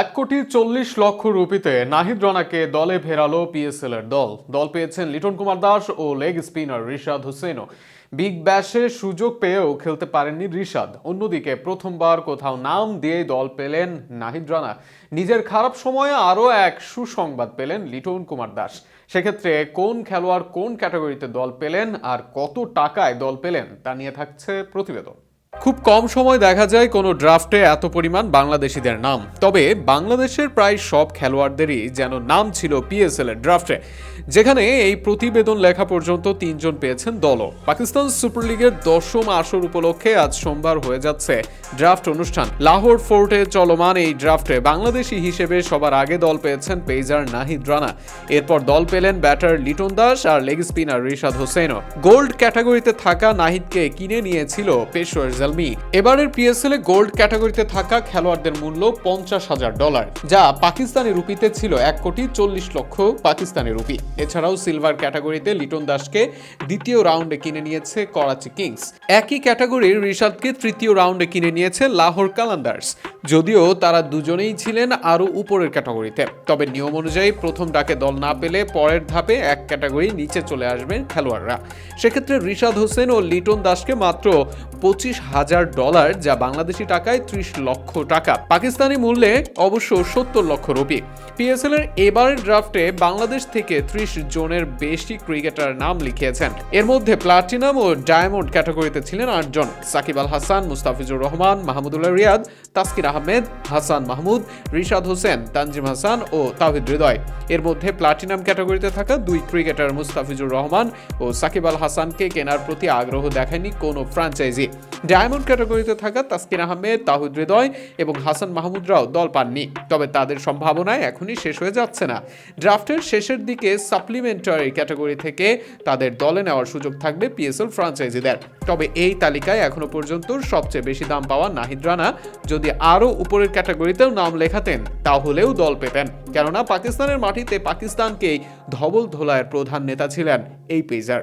এক কোটি চল্লিশ লক্ষ রুপিতে নাহিদ রানাকে দলে ফেরালো পিএসএল এর দল। দল পেয়েছেন লিটন কুমার দাস ও লেগ স্পিনার রিশাদ হোসেনও। বিগ ব্যাশে সুযোগ পেয়েও খেলতে পারেননি রিশাদ। অন্যদিকে প্রথমবার কোথাও নাম দিয়ে দল পেলেন নাহিদ রানা। নিজের খারাপ সময়ে আরও এক সুসংবাদ পেলেন লিটন কুমার দাস। সেক্ষেত্রে কোন খেলোয়াড় কোন ক্যাটাগরিতে দল পেলেন আর কত টাকায় দল পেলেন তা নিয়ে থাকছে প্রতিবেদন। খুব কম সময় দেখা যায় কোনো ড্রাফটে এত পরিমাণ বাংলাদেশিদের নাম। তবে বাংলাদেশের প্রায় সব খেলোয়াড়দেরই যেন নাম ছিল পিএসএল এর ড্রাফটে, যেখানে এই প্রতিবেদন লেখা পর্যন্ত তিনজন পেয়েছেন দলও। পাকিস্তান সুপার লিগের দশম আসর উপলক্ষে আজ সোমবার হয়ে যাচ্ছে ড্রাফট অনুষ্ঠান। লাহোর ফোর্টে চলমান এই ড্রাফটে বাংলাদেশি হিসেবে সবার আগে দল পেয়েছেন পেজার নাহিদ রানা। এরপর দল পেলেন ব্যাটার লিটন দাস আর লেগ স্পিনার রিশাদ হোসেনও। গোল্ড ক্যাটাগরিতে থাকা নাহিদকে কিনে নিয়েছিল পেশোয়ার জালমি এবারের পিএসএল এ গোল্ড ক্যাটাগরিতে থাকা খেলোয়াড়দের মূল্য পঞ্চাশ হাজার ডলার, যা পাকিস্তানি রুপিতে ছিল এক কোটি চল্লিশ লক্ষ পাকিস্তানি রুপি। এছাড়াও সিলভার ক্যাটাগরিতে লিটন দাসকে দ্বিতীয় রাউন্ডে কিনে নিয়েছে করাচি কিংস। একই ক্যাটাগরির রিশাদকে তৃতীয় রাউন্ডে কিনে নিয়েছে লাহোর কালান্দার্স, যদিও তারা দুজনেই ছিলেন আরও উপরের ক্যাটাগরিতে। তবে নিয়ম অনুযায়ী প্রথম ডাকে দল না পেলে পরের ধাপে এক ক্যাটাগরি নিচে চলে আসবেন খেলোয়াড়রা। সেক্ষেত্রে রিশাদ হোসেন ও লিটন দাসকে মাত্র পঁচিশ হাজার ডলার যা বাংলাদেশি টাকায় ত্রিশ লক্ষ টাকা। পাকিস্তানি মূল্যে অবশ্য সত্তর লক্ষ রুপি। পিএসএল এর এবারের ড্রাফটে বাংলাদেশ থেকে ত্রিশ জনের বেশি ক্রিকেটার নাম লিখিয়েছেন। এর মধ্যে প্লাটিনাম ও ডায়মন্ড ক্যাটাগরিতে ছিলেন আটজন সাকিব আল হাসান, মুস্তাফিজুর রহমান, মাহমুদুল্লাহ রিয়াদ, তাসকির আহমেদ, হাসান মাহমুদ, রিশাদ হোসেন, তানজিম হাসান ও তাহিদ হৃদয়। এর মধ্যে প্লাটিনাম ক্যাটাগরিতে থাকা দুই ক্রিকেটার মুস্তাফিজুর রহমান ও সাকিব আল হাসানকে কেনার প্রতি আগ্রহ দেখায়নি কোনো ফ্র্যাঞ্চাইজি ডায়মন্ড ক্যাটাগরিতে থাকা তাসকিন আহমেদ, তাহুদ হৃদয় এবং হাসান মাহমুদরাও দল পাননি। তবে তাদের সম্ভাবনায় এখনই শেষ হয়ে যাচ্ছে না। ড্রাফটের শেষের দিকে সাপ্লিমেন্টারি ক্যাটাগরি থেকে তাদের দলে নেওয়ার সুযোগ থাকবে পিএসএল ফ্রাঞ্চাইজিদের। তবে এই তালিকায় এখনও পর্যন্ত সবচেয়ে বেশি দাম পাওয়া নাহিদ রানা। যদি আরও উপরের ক্যাটাগরিতেও নাম লেখাতেন, তাহলেও দল পেতেন। কেননা পাকিস্তানের মাটিতে পাকিস্তানকেই ধবল ধোলায়ের প্রধান নেতা ছিলেন এই পেজার